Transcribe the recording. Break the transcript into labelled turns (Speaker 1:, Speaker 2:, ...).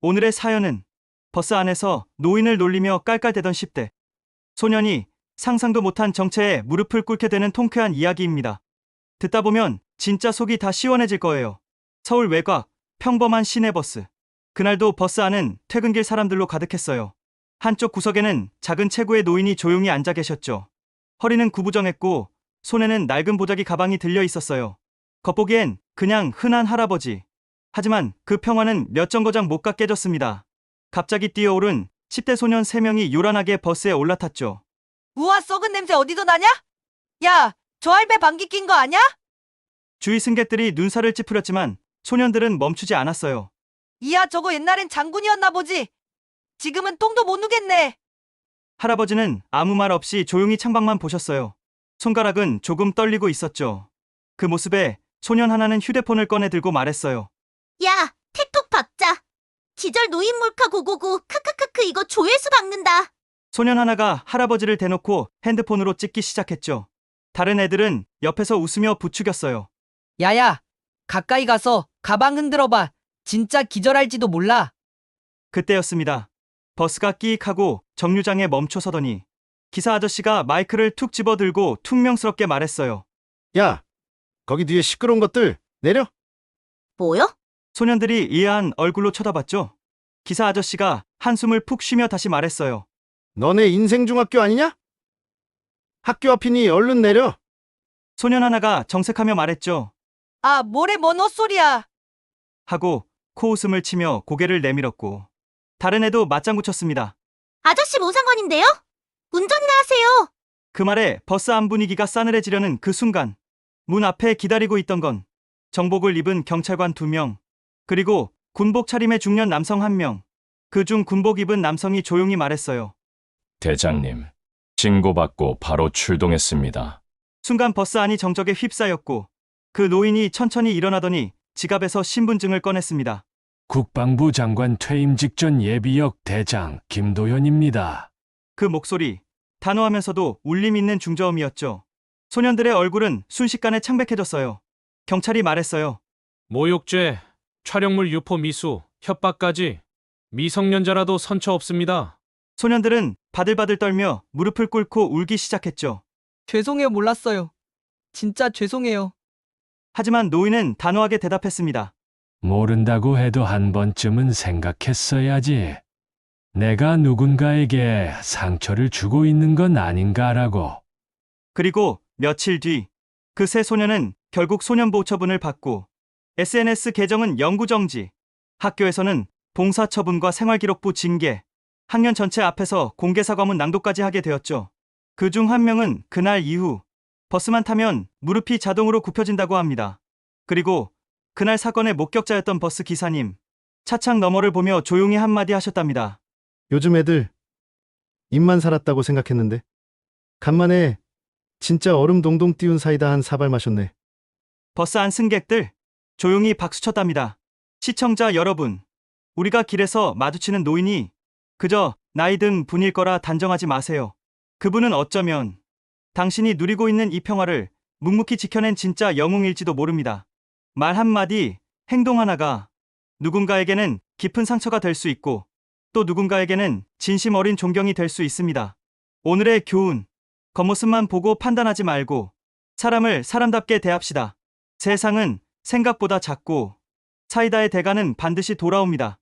Speaker 1: 오늘의 사연은 버스 안에서 노인을 놀리며 깔깔대던 10대 소년이 상상도 못한 정체에 무릎을 꿇게 되는 통쾌한 이야기입니다. 듣다 보면 진짜 속이 다 시원해질 거예요. 서울 외곽 평범한 시내버스. 그날도 버스 안은 퇴근길 사람들로 가득했어요. 한쪽 구석에는 작은 체구의 노인이 조용히 앉아 계셨죠. 허리는 구부정했고 손에는 낡은 보자기 가방이 들려 있었어요. 겉보기엔 그냥 흔한 할아버지. 하지만 그 평화는 몇 정거장 못 가 깨졌습니다. 갑자기 뛰어오른 10대 소년 3명이 요란하게 버스에 올라탔죠.
Speaker 2: 우와 썩은 냄새 어디서 나냐? 야, 저 할배 방귀 낀 거 아냐?
Speaker 1: 주위 승객들이 눈살을 찌푸렸지만 소년들은 멈추지 않았어요.
Speaker 2: 이야 저거 옛날엔 장군이었나 보지. 지금은 똥도 못 누겠네.
Speaker 1: 할아버지는 아무 말 없이 조용히 창밖만 보셨어요. 손가락은 조금 떨리고 있었죠. 그 모습에 소년 하나는 휴대폰을 꺼내 들고 말했어요.
Speaker 3: 야, 틱톡 박자. 기절 노인 몰카 고고고 크크크크 이거 조회수 박는다.
Speaker 1: 소년 하나가 할아버지를 대놓고 핸드폰으로 찍기 시작했죠. 다른 애들은 옆에서 웃으며 부추겼어요.
Speaker 2: 야야, 가까이 가서 가방 흔들어봐. 진짜 기절할지도 몰라.
Speaker 1: 그때였습니다. 버스가 끼익하고 정류장에 멈춰 서더니 기사 아저씨가 마이크를 툭 집어 들고 퉁명스럽게 말했어요.
Speaker 4: 야, 거기 뒤에 시끄러운 것들 내려.
Speaker 3: 뭐요?
Speaker 1: 소년들이 이해한 얼굴로 쳐다봤죠. 기사 아저씨가 한숨을 푹 쉬며 다시 말했어요.
Speaker 4: 너네 인생 중학교 아니냐? 학교 앞이니 얼른 내려.
Speaker 1: 소년 하나가 정색하며 말했죠.
Speaker 2: 아, 뭐래 뭔 헛소리야.
Speaker 1: 하고 코웃음을 치며 고개를 내밀었고 다른 애도 맞장구 쳤습니다.
Speaker 3: 아저씨 뭐 상관인데요? 운전이나 하세요.
Speaker 1: 그 말에 버스 안 분위기가 싸늘해지려는 그 순간 문 앞에 기다리고 있던 건 정복을 입은 경찰관 두 명 그리고 군복 차림의 중년 남성 한 명. 그중 군복 입은 남성이 조용히 말했어요.
Speaker 5: 대장님, 신고받고 바로 출동했습니다.
Speaker 1: 순간 버스 안이 정적에 휩싸였고 그 노인이 천천히 일어나더니 지갑에서 신분증을 꺼냈습니다.
Speaker 6: 국방부 장관 퇴임 직전 예비역 대장 김도현입니다.
Speaker 1: 그 목소리 단호하면서도 울림 있는 중저음이었죠. 소년들의 얼굴은 순식간에 창백해졌어요. 경찰이 말했어요.
Speaker 7: 모욕죄, 촬영물 유포 미수, 협박까지 미성년자라도 선처 없습니다.
Speaker 1: 소년들은 바들바들 떨며 무릎을 꿇고 울기 시작했죠.
Speaker 2: 죄송해요 몰랐어요. 진짜 죄송해요.
Speaker 1: 하지만 노인은 단호하게 대답했습니다.
Speaker 6: 모른다고 해도 한 번쯤은 생각했어야지. 내가 누군가에게 상처를 주고 있는 건 아닌가라고.
Speaker 1: 그리고 며칠 뒤 그 세 소년은 결국 소년보호처분을 받고 SNS 계정은 영구 정지, 학교에서는 봉사처분과 생활기록부 징계, 학년 전체 앞에서 공개사과문 낭독까지 하게 되었죠. 그 중 한 명은 그날 이후 버스만 타면 무릎이 자동으로 굽혀진다고 합니다. 그리고 그날 사건의 목격자였던 버스 기사님, 차창 너머를 보며 조용히 한마디 하셨답니다.
Speaker 4: 요즘 애들 입만 살았다고 생각했는데 간만에 진짜 얼음 동동 띄운 사이다 한 사발 마셨네.
Speaker 1: 버스 안 승객들 조용히 박수쳤답니다. 시청자 여러분, 우리가 길에서 마주치는 노인이 그저 나이 든 분일 거라 단정하지 마세요. 그분은 어쩌면 당신이 누리고 있는 이 평화를 묵묵히 지켜낸 진짜 영웅일지도 모릅니다. 말 한마디, 행동 하나가 누군가에게는 깊은 상처가 될 수 있고 또 누군가에게는 진심 어린 존경이 될 수 있습니다. 오늘의 교훈, 겉모습만 보고 판단하지 말고 사람을 사람답게 대합시다. 세상은 생각보다 작고 사이다의 대가는 반드시 돌아옵니다.